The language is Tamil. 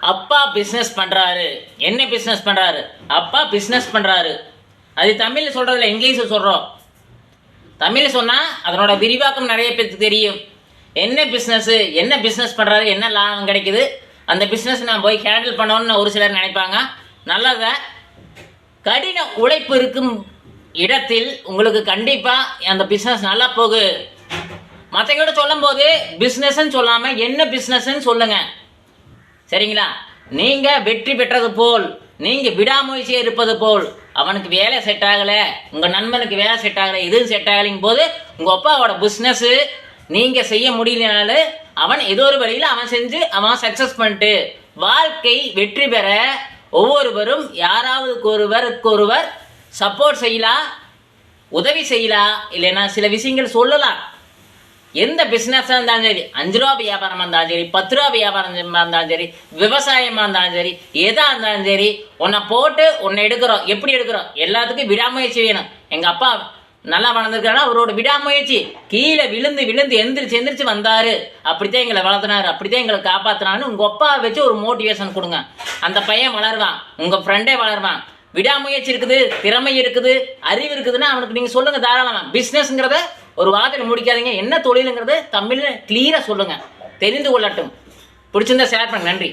அப்பா பிஸ்னஸ் பண்ணுறாரு என்ன பிஸ்னஸ் பண்ணுறாரு அப்பா பிஸ்னஸ் பண்ணுறாரு அது தமிழில் சொல்கிறதில்ல இங்கிலீஷில் சொல்கிறோம் தமிழ் சொன்னால் அதனோட விரிவாக்கம் நிறைய பேருக்கு தெரியும். என்ன பிஸ்னஸ்ஸு என்ன பிஸ்னஸ் பண்ணுறாரு என்ன லாபம் கிடைக்குது அந்த பிஸ்னஸ் நான் போய் ஹேண்டில் பண்ணணும்னு ஒரு சிலர் நினைப்பாங்க. நல்லதை கடின உழைப்பு இருக்கும் இடத்தில் உங்களுக்கு கண்டிப்பாக அந்த பிஸ்னஸ் நல்லா போகு. மற்றவங்கிட்ட சொல்லும் போது பிஸ்னஸ்ன்னு சொல்லாமல் என்ன பிஸ்னஸ்ன்னு சொல்லுங்கள் சரிங்களா? நீங்க வெற்றி பெற்றது போல் நீங்க விடாமுயற்சியா இருப்பது போல் அவனுக்கு வேலை செட் ஆகல உங்க நண்பனுக்கு வேலை செட் ஆகல இதுவும் செட் ஆகலைங்க போது உங்க அப்பாவோட பிஸ்னஸ் நீங்க செய்ய முடியலனால அவன் ஏதோ ஒரு வழியில அவன் செஞ்சு அவன் சக்சஸ் பண்ணிட்டு வாழ்க்கை வெற்றி பெற ஒவ்வொருவரும் யாராவதுக்கு ஒருவருக்கு ஒருவர் சப்போர்ட் செய்யலாம் உதவி செய்யலாம் இல்லைன்னா சில விஷயங்கள் சொல்லலாம். எந்த பிஸ்னஸாக இருந்தாலும் சரி அஞ்சு ரூபா வியாபாரமாக இருந்தாலும் சரி பத்து ரூபா வியாபாரம் இருந்தாலும் சரி விவசாயமாக இருந்தாலும் சரி எதாக இருந்தாலும் சரி உன்னை போட்டு உன்னை எடுக்கிறோம். எப்படி எடுக்கிறோம்? எல்லாத்துக்கும் விடாமுயற்சி வேணும். எங்கள் அப்பா நல்லா வளர்ந்துருக்காரு அவரோட விடாமுயற்சி. கீழே விழுந்து விழுந்து எந்திரிச்சு எந்திரிச்சு வந்தாரு. அப்படித்தான் எங்களை வளர்த்தினாரு. அப்படித்தான் எங்களை காப்பாத்துனாருன்னு உங்கள் அப்பா வச்சு ஒரு மோட்டிவேஷன் கொடுங்க. அந்த பையன் வளருவான். உங்கள் ஃப்ரெண்டே வளருவான். விடாமுயற்சி இருக்குது திறமை இருக்குது அறிவு இருக்குதுன்னா அவனுக்கு நீங்கள் சொல்லுங்கள் தாராளமாக பிஸ்னஸ்ங்கிறத ஒரு வார்த்தையில் முடிக்காதீங்க. என்ன தொழிலுங்கிறது தமிழில் கிளியராக சொல்லுங்கள் தெரிந்து கொள்ளட்டும். பிடிச்சிருந்தா ஷேர் பண்ணுங்க. நன்றி.